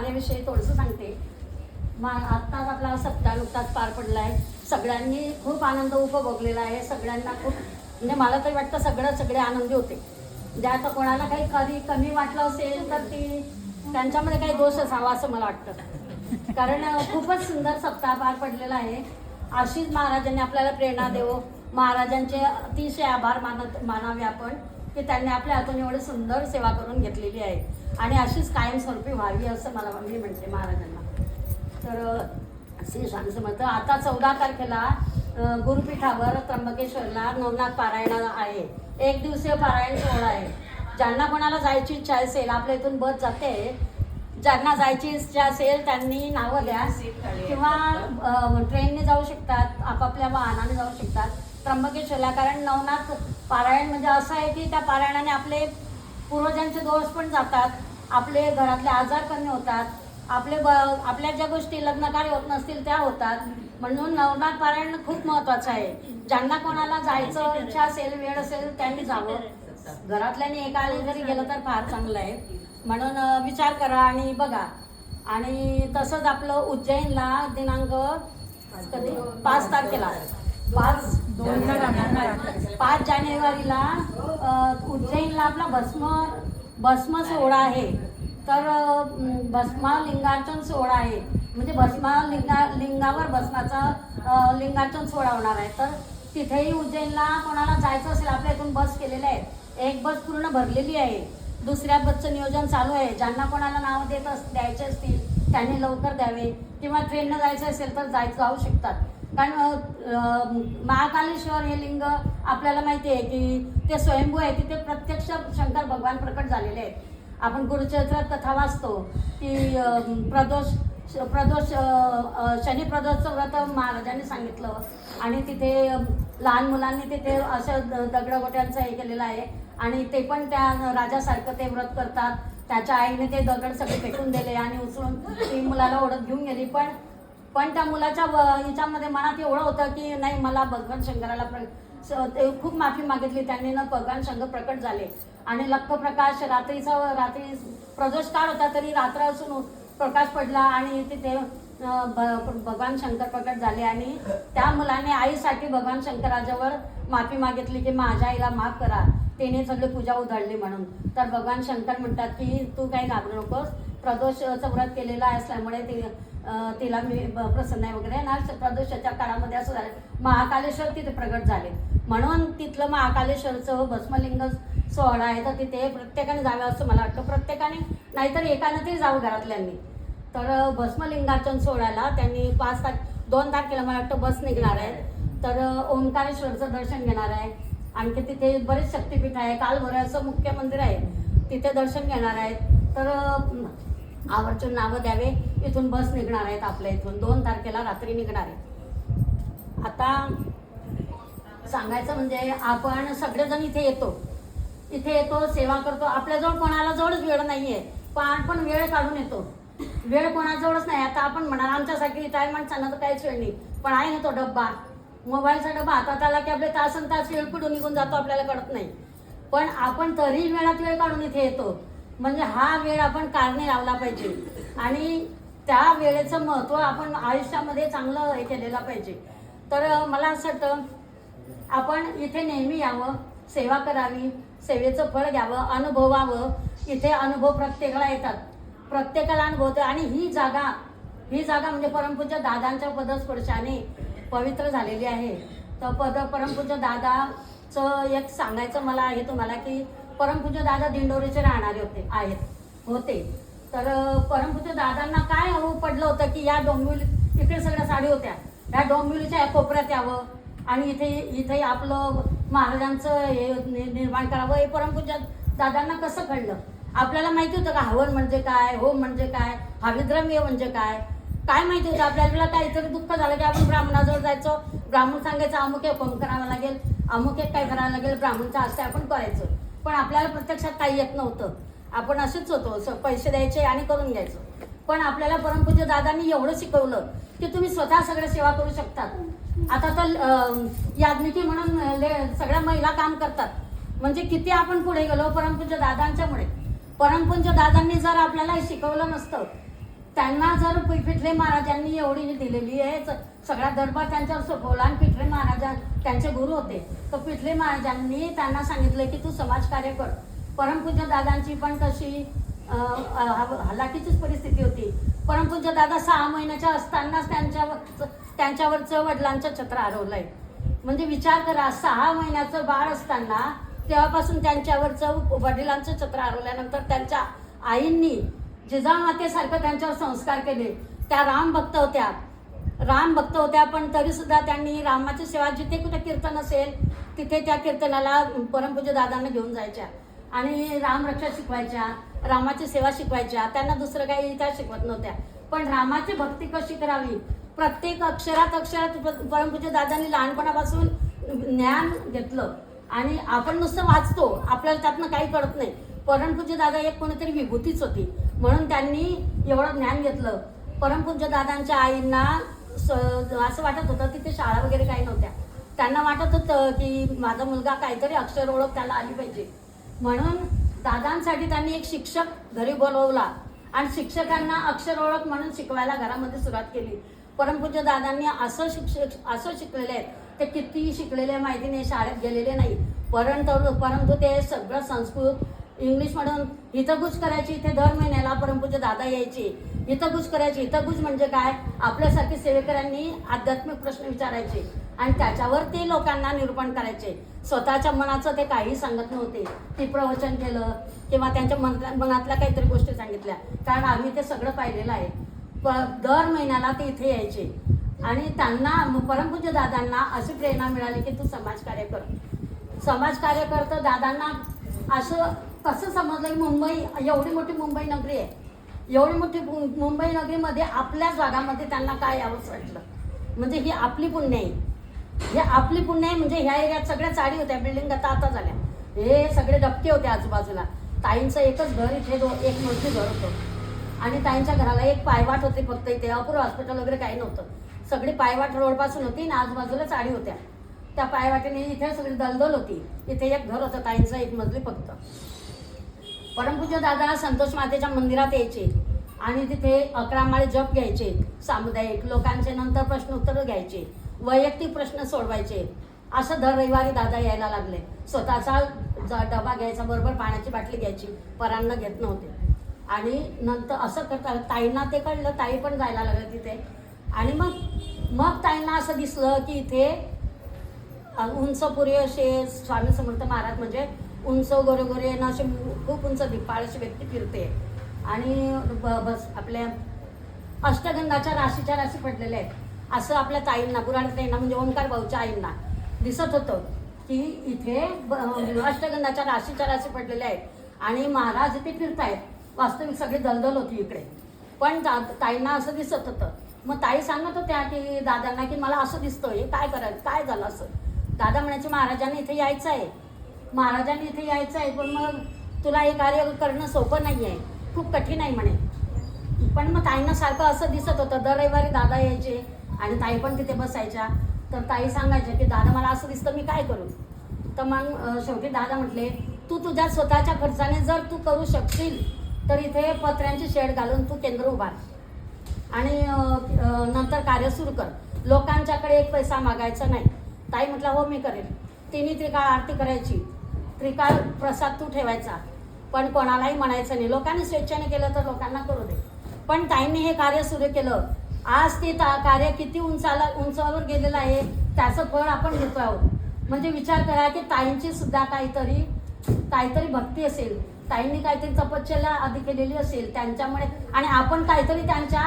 माझ्याविषयी थोडंसं सांगते. मा आत्ताच आपला सप्ताह नुकताच पार पडला आहे सगळ्यांनी खूप आनंद उपभोगलेला आहे. सगळ्यांना खूप म्हणजे मला तरी वाटतं सगळं सगळे आनंदी होते. ज्या आता कोणाला काही कधी कमी वाटलं असेल तर ती त्यांच्यामध्ये काही दोष असावा असं मला वाटतं. कारण खूपच सुंदर सप्ताह पार पडलेला आहे. अशीच महाराजांनी आपल्याला प्रेरणा देवो. महाराजांचे अतिशय आभार मानत मानावे आपण. की त्यांनी आपल्या हातून एवढी सुंदर सेवा करून घेतलेली आहे. आणि अशीच कायमस्वरूपी व्हावी असं मला मी म्हणते महाराजांना. तर श्री स्वामी समर्थ आता चौदा तारखेला गुरुपीठावर त्र्यंबकेश्वरला नवनाथ पारायण आहे. एक दिवसीय पारायण सोहळा आहे. ज्यांना कोणाला जायची इच्छा असेल आपल्या इथून बस जाते. ज्यांना जायची इच्छा असेल त्यांनी नावं द्या. किंवा ट्रेनने जाऊ शकतात आपापल्या वाहनाने जाऊ शकतात. त्र्यंबकेश्वरला कारण नवनाथ पारायण म्हणजे असं आहे की त्या पारायणाने आपले पूर्वजांचे दोष पण जातात आपले घरातले आजार कमी होतात आपले ब आपल्या ज्या गोष्टी लग्नकार्य होत नसतील त्या होतात. म्हणून नवनाथ पारायण खूप महत्वाचं आहे. ज्यांना कोणाला जायचं इच्छा असेल वेळ असेल त्यांनी जावं. घरातल्यानी आली जरी गेलं तर फार चांगलं आहे. म्हणून विचार करा आणि बघा. आणि तसंच आपलं उज्जैनला दिनांक कधी? पाच तारखेला. पाच पाच जानेवारीला उज्जैनला आपला भस्म भस्म सोहळा आहे. तर भस्मालिंगार्चन सोहळा आहे. म्हणजे भस्मालिंगा लिंगावर भस्माचा लिंगार्चन सोहळा होणार आहे. तर तिथेही उज्जैनला कोणाला जायचं असेल आपल्या इथून बस केलेल्या आहेत. एक बस पूर्ण भरलेली आहे. दुसऱ्या बसचं नियोजन चालू आहे. ज्यांना कोणाला नाव देत अस द्यायचे असतील त्यांनी लवकर द्यावे. किंवा ट्रेननं जायचं असेल तर जाय जाऊ शकतात. कारण महाकालेश्वर हे लिंग आपल्याला माहिती आहे की ते स्वयंभू आहे तिथे प्रत्यक्ष शंकर भगवान प्रकट झालेले आहेत. आपण गुरुचरित्रात कथा वाचतो की प्रदोष प्रदोष शनी प्रदोषचं व्रत महाराजांनी सांगितलं आणि तिथे लहान मुलांनी तिथे असं द- दगडगोट्यांचं हे केलेलं आहे आणि ते पण त्या राजासारखं ते व्रत करतात. त्याच्या आईने ते दगड सगळे फेकून दिले आणि उचलून ती मुलाला ओढत घेऊन गेली. पण पण त्या मुलाच्या व- हिच्यामध्ये मनात एवढं होतं की नाही मला भगवान शंकराला प्र ते खूप माफी मागितली त्यांनी ना भगवान शंकर प्रकट झाले. आणि लख्ख प्रकाश रात्रीचा रात्री प्रदोष काळ होता तरी रात्र असून प्रकाश पडला आणि तिथे भ- भगवान शंकर प्रकट झाले. आणि त्या मुलाने आईसाठी भगवान शंकराजवळ माफी मागितली की माझ्या आईला माफ करा. तिने सगळी पूजा उधळली म्हणून. तर भगवान शंकर म्हणतात की तू काही घाबरू नकोस. प्रदोषचं व्रत केलेलं असल्यामुळे ते तिला मी ब- प्रसन्न आहे वगैरे. ना प्रदोषाच्या काळामध्ये असं झालं महाकालेश्वर तिथे प्रगट झाले. म्हणून तिथलं महाकालेश्वरचं भस्मलिंग सोहळा आहे तर तिथे प्रत्येकाने जावं असं मला वाटतं. प्रत्येकाने नाहीतर एकानं तरी जावं घरातल्यांनी. तर भस्मलिंगाचन भस्मलिंगार्चन सोहळ्याला त्यांनी पाच तार दोन तारखेला मला वाटतं बस निघणार आहे. तर ओंकारेश्वरचं दर्शन घेणार आहे. आणखी तिथे बरेच शक्तिपीठ आहे. कालभैरवाचं मुख्य मंदिर आहे. तिथे दर्शन घेणार आहेत. तर आवर्जून नावं द्यावे. इथून बस निघणार आहेत आपल्या इथून. दोन तारखेला रात्री निघणार आहेत. आता सांगायचं म्हणजे आपण सगळेजण इथे येतो. इथे येतो सेवा करतो. आपल्याजवळ कोणाला जवळच वेळ आहे पण आपण वेळ काढून येतो. वेळ कोणाजवळच नाही. आता आपण म्हणाल आमच्यासाठी रिटायर माणसांना तर काहीच वेळ नाही. पण आहे ना तो डब्बा. मोबाईलचा डबा हातात आला की आपले तासन तास वेळ कुठून निघून जातो आपल्याला कळत नाही. पण आपण तरी वेळात वेळ काढून इथे येतो. म्हणजे हा वेळ आपण कारणे लावला पाहिजे. आणि त्या वेळेचं महत्त्व आपण आयुष्यामध्ये चांगलं हे केलेलं पाहिजे. तर मला असं वाटतं आपण इथे नेहमी यावं सेवा करावी सेवेचं फळ घ्यावं अनुभवावं. इथे अनुभव प्रत्येकाला येतात. प्रत्येकाला अनुभवतं आणि ही जागा ही जागा म्हणजे परमपूज्य दादांच्या पदस्पर्शाने पवित्र झालेली आहे. तर पद परमपूज्य दादाचं एक सांगायचं मला आहे तुम्हाला की परमपूज्य दादा दिंडोरीचे राहणारे होते आहेत होते. तर परमपूज परमपूज्य दादांना काय हवं पडलं होतं की या डोंबिवली इकडे सगळ्या साडी होत्या. या डोंबिवलीच्या या कोपऱ्यात यावं आणि इथे इथे आपलं महाराजांचं हे नि- निर्माण करावं हे परमपूज्य दादांना कसं कळलं? आपल्याला माहिती होतं का हवन म्हणजे काय होम म्हणजे काय हविद्रव्य म्हणजे काय? काय माहिती होतं आपल्याला? काहीतरी दुःख झालं की आपण ब्राह्मणाजवळ जायचो? ब्राह्मण सांगायचं अमुक एक होम करावं लागेल अमुक एक काय करावं लागेल ब्राह्मणचं असं आपण करायचं. पण आपल्याला प्रत्यक्षात काही येत नव्हतं. आपण असेच होतो स- पैसे द्यायचे आणि करून घ्यायचं. पण आपल्याला परमपूज्य दादांनी एवढं शिकवलं की तुम्ही स्वतः सगळ्या सेवा करू शकतात. आता तर याज्ञिकी म्हणून ले- सगळ्या महिला काम करतात. म्हणजे किती आपण पुढे गेलो परमपूज्य दादांच्यामुळे. परमपूज्य दादांनी जर आपल्याला शिकवलं नसतं त्यांना जर पि- पिठले महाराजांनी एवढी दिलेली आहे सगळा दरबार त्यांच्यावर सोपवला आणि पिठले महाराजा त्यांचे गुरु होते. तर पिठले महाराजांनी त्यांना सांगितलं की तू समाजकार्य कर. परमपूज्य दादांची पण कशी हलाखीचीच परिस्थिती होती. परमपूज्य दादा सहा महिन्याच्या असतानाच त्यांच्यावर त्यांच्यावरचं वडिलांचं छत्र हरवलंय. म्हणजे विचार करा सहा महिन्याचं बाळ असताना तेव्हापासून त्यांच्यावरचं वडिलांचं छत्र हरवल्यानंतर त्यांच्या आईंनी जिजामातेसारखं त्यांच्यावर संस्कार केले. त्या राम भक्त होत्या. राम भक्त होत्या पण तरी सुद्धा त्यांनी रामाची सेवा जिथे कुठे कीर्तन असेल तिथे त्या कीर्तनाला परमपूज्य दादांना घेऊन जायच्या. आणि रामरक्षा शिकवायच्या रामाची सेवा शिकवायच्या त्यांना दुसरं काही त्या शिकवत नव्हत्या. पण रामाची भक्ती कशी करावी? प्रत्येक अक्षरात अक्षरात प- परमपूज्य दादांनी लहानपणापासून ज्ञान घेतलं. आणि आपण नुसतं वाचतो आपल्याला त्यातनं काही कळत नाही. परमपूज्य दादा एक कोणीतरी विभूतीच होती. म्हणून त्यांनी एवढं ज्ञान घेतलं. परमपूज्य दादांच्या आईंना स- असं वाटत होतं तिथे शाळा वगैरे काही नव्हत्या. त्यांना वाटत होतं की माझा मुलगा काहीतरी अक्षर ओळख त्याला आली पाहिजे. म्हणून दादांसाठी त्यांनी एक शिक्षक घरी बोलवला. आणि शिक्षकांना अक्षर ओळख म्हणून शिकवायला घरामध्ये सुरुवात केली. परमपूज्य दादांनी असं शिक्षक असं शिकलेले आहेत. ते कितीही शिकलेले माहिती नाही शाळेत गेलेले नाही. परंतु परंतु ते सगळं संस्कृत इंग्लिश म्हणून हितगुज करायची इथे दर महिन्याला परमपूज्य दादा यायचे. हितगुज करायची. हितगुज म्हणजे काय? आपल्यासारखे सेवेकरांनी आध्यात्मिक प्रश्न विचारायचे आणि त्याच्यावर ते लोकांना निरूपण करायचे. स्वतःच्या मनाचं ते काही सांगत नव्हते. ती प्रवचन केलं किंवा त्यांच्या मनातल्या मनातल्या काहीतरी गोष्टी सांगितल्या. कारण आम्ही ते सगळं पाहिलेलं आहे. प दर महिन्याला ते इथे यायचे. आणि त्यांना म- परमपूज्य दादांना अशी प्रेरणा मिळाली की तू समाजकार्य कर. समाजकार्य करतं दादांना असं कसं समजलं की मुंबई एवढी मोठी मुंबई नगरी आहे? एवढी मोठी मुंबई नगरीमध्ये आपल्याच भागामध्ये त्यांना काय यावंच वाटलं? म्हणजे ही आपली पुण्य आहे. हे आपली पुण्य आहे म्हणजे ह्या एरियात सगळ्या चाळी होत्या बिल्डिंग आता आता झाल्या. हे सगळे डबके होते आजूबाजूला. ताईंचं एकच घर इथे दो एक मोठे घर होतं. आणि ताईंच्या घराला एक पायवाट होती फक्त इथे. अपूर हॉस्पिटल वगैरे काही नव्हतं. सगळी पायवाट रोडपासून होती आणि आजूबाजूला चाळी होत्या. त्या पायवाटेने इथे सगळी दलदल होती. इथे एक घर होतं ताईंचं एक मजली फक्त. परमपूज्य दादा संतोष मातेच्या मंदिरात यायचे. आणि तिथे अकरा माळे जप घ्यायचे. सामुदायिक लोकांचे नंतर प्रश्न उत्तर घ्यायचे. वैयक्तिक प्रश्न सोडवायचे. असं दर रविवारी दादा यायला लागले. स्वतःचा डबा घ्यायचा बरोबर पाण्याची बाटली घ्यायची. परांना घेत नव्हते. आणि नंतर असं करता ताईंना ते कळलं ताई पण जायला लागलं तिथे. आणि मग मग ताईंना असं दिसलं की इथे उंचपुरी असे स्वामी समर्थ महाराज म्हणजे उंच गोरे गोरे ना असे खूप उंच धिप्पाळ व्यक्ती फिरते. आणि ब- बस आपल्या अष्टगंधाच्या राशीच्या राशी पडलेल्या आहेत. असं आपल्या ताईंना गुराणी ताईंना म्हणजे ओंकार भाऊच्या आईंना दिसत होतं की इथे म्हणजे अष्टगंधाच्या राशीच्या राशी पडलेल्या आहेत. आणि महाराज इथे फिरतायत. वास्तविक सगळी दलदल होती इकडे. पण दा- ताईंना असं दिसत होतं. मग ताई सांगत होत्या की दादांना की मला असं दिसतं हे काय करायचं? काय झालं असं? दादा म्हणायचे महाराजांनी इथे यायचं आहे. महाराजांनी इथे यायचं आहे पण मग तुला हे कार्य करणं सोपं नाही आहे. खूप कठीण आहे म्हणे. पण मग ताईंना सारखं असं दिसत होतं दर रविवारी दादा यायचे आणि ताई पण तिथे बसायच्या. तर ताई सांगायच्या की दादा मला असं दिसतं मी काय करू? तर मग शेवटी दादा म्हटले तू तुझ्या स्वतःच्या खर्चाने जर तू करू शकशील तर इथे पत्र्यांची शेड घालून तू केंद्र उभार आणि नंतर कार्य सुरू कर. लोकांच्याकडे एक पैसा मागायचा नाही. ताई म्हटलं हो मी करेन. तिन्ही त्रिकाळ आरती करायची. त्रिकाळ प्रसाद तू ठेवायचा. पण कोणालाही म्हणायचं नाही. लोकांनी स्वेच्छेने केलं तर लोकांना करू दे. पण ताईंनी हे कार्य सुरू केलं. आज ते ता कार्य किती उंचाला उंचावर गेलेलं आहे त्याचं फळ आपण घेतो आहोत. म्हणजे विचार करा की ताईंची सुद्धा काहीतरी काहीतरी भक्ती असेल. ताईंनी काहीतरी तपश्चर्या आधी केलेली असेल त्यांच्यामुळे. आणि आपण काहीतरी त्यांच्या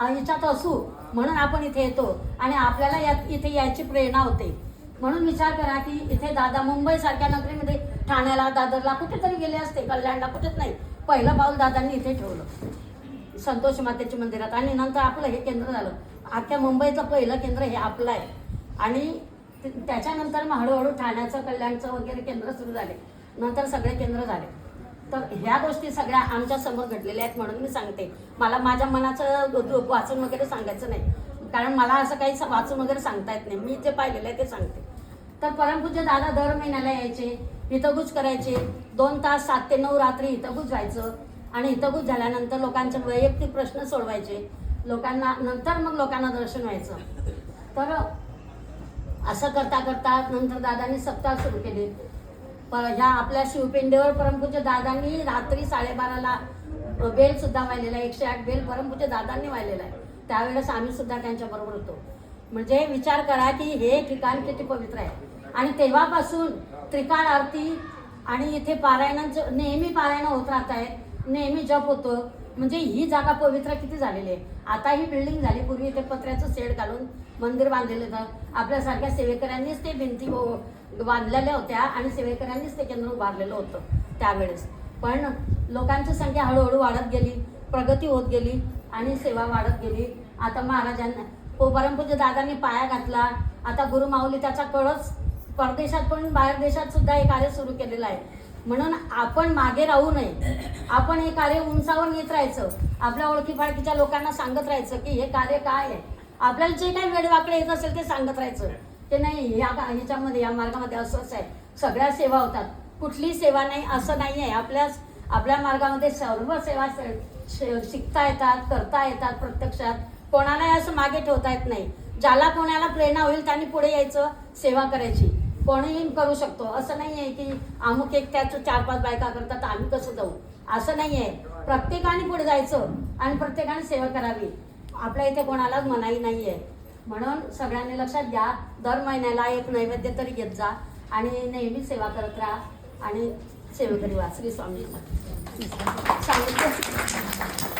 ह्याच्यात असू म्हणून आपण इथे येतो. आणि आपल्याला यात इथे यायची प्रेरणा होते. म्हणून विचार करा की इथे दादा मुंबईसारख्या नगरीमध्ये ठाण्याला दादरला कुठेतरी गेले असते कल्याणला कुठेच नाही. पहिलं पाऊल दादांनी इथे ठेवलं. संतोष मातेच्या मंदिरात. आणि नंतर आपलं हे केंद्र झालं. अख्ख्या मुंबईचं पहिलं केंद्र हे आपलं आहे. आणि त्याच्यानंतर मग हळूहळू ठाण्याचं कल्याणचं वगैरे केंद्र सुरू झाले. नंतर सगळे केंद्र झाले. तर ह्या गोष्टी सगळ्या आमच्यासमोर घडलेल्या आहेत म्हणून मी सांगते. मला माझ्या मनाचं वाचून वगैरे सांगायचं नाही. कारण मला असं काही वाचून वगैरे सांगता येत नाही. मी जे पाहिलेलं आहे ते सांगते. तर परमपूज्य दादा दर महिन्याला यायचे हितगुज करायचे. दोन तास सात ते नऊ रात्री हितगुज व्हायचं. आणि हितगुज झाल्यानंतर लोकांचे वैयक्तिक प्रश्न सोडवायचे. लोकांना नंतर मग लोकांना दर्शन व्हायचं. तर असं करता करता नंतर दादांनी सप्ताह सुरू केले. पर ह्या आपल्या शिवपिंडीवर परमपूज्य दादांनी रात्री साडेबाराला बेल सुद्धा वाहिलेला आहे. एकशे आठ बेल परमपूज्य दादांनी वाहिलेला आहे. त्यावेळेस आम्ही सुद्धा त्यांच्याबरोबर होतो. म्हणजे विचार करा की हे ठिकाण किती पवित्र आहे. आणि तेव्हापासून त्रिकाळ आरती आणि इथे पारायणांचं नेहमी पारायण होत राहत आहेत. नेहमी जप होतो. म्हणजे ही जागा पवित्र किती झालेली आहे. आता ही बिल्डिंग झाली. पूर्वी इथे पत्र्याचं शेड घालून मंदिर बांधलेलं होतं. आपल्यासारख्या सेवेकऱ्यांनीच ते भिंती बांधलेल्या होत्या आणि सेवेकऱ्यांनीच ते केंद्र उभारलेलं होतं त्यावेळेस. पण लोकांची संख्या हळूहळू वाढत गेली. प्रगती होत गेली. आणि सेवा वाढत गेली. आता महाराजांना प- परमपूज्य दादांनी पाया घातला. आता गुरु माऊली त्याचा कळच परदेशात पण बाहेर देशात सुद्धा हे कार्य सुरू केलेलं आहे. म्हणून आपण मागे राहू नये. आपण हे कार्य उंचावर नेत राहायचं. आपल्या ओळखीपाळखीच्या लोकांना सांगत राहायचं की हे कार्य काय आहे? आपल्याला जे काही वेडवाकडे येत असेल ते सांगत राहायचं. ते नाही या ह्याच्यामध्ये या मार्गामध्ये असंच आहे. सगळ्या सेवा होतात. कुठली सेवा नाही असं नाही आहे. आपल्या आपल्या मार्गामध्ये सर्व सेवा शिकता येतात करता येतात प्रत्यक्षात. कोणालाही असं मागे ठेवता येत नाही. ज्याला कोणाला प्रेरणा होईल त्यांनी पुढे यायचं सेवा करायची. कोणीही करू शकतो. असं नाही आहे की अमुक एक त्याच चार पाच बायका करतात आम्ही कसं जाऊ? असं नाही आहे प्रत्येकाने पुढे जायचं आणि प्रत्येकाने सेवा करावी. आपल्या इथे कोणालाच मनाई नाही आहे म्हणून सगळ्यांनी लक्षात घ्या दर महिन्याला एक नैवेद्य तरी घेत जा आणि नेहमी सेवा करत राहा आणि सेवेकरी वा श्री स्वामी समर्थ. सांगितलं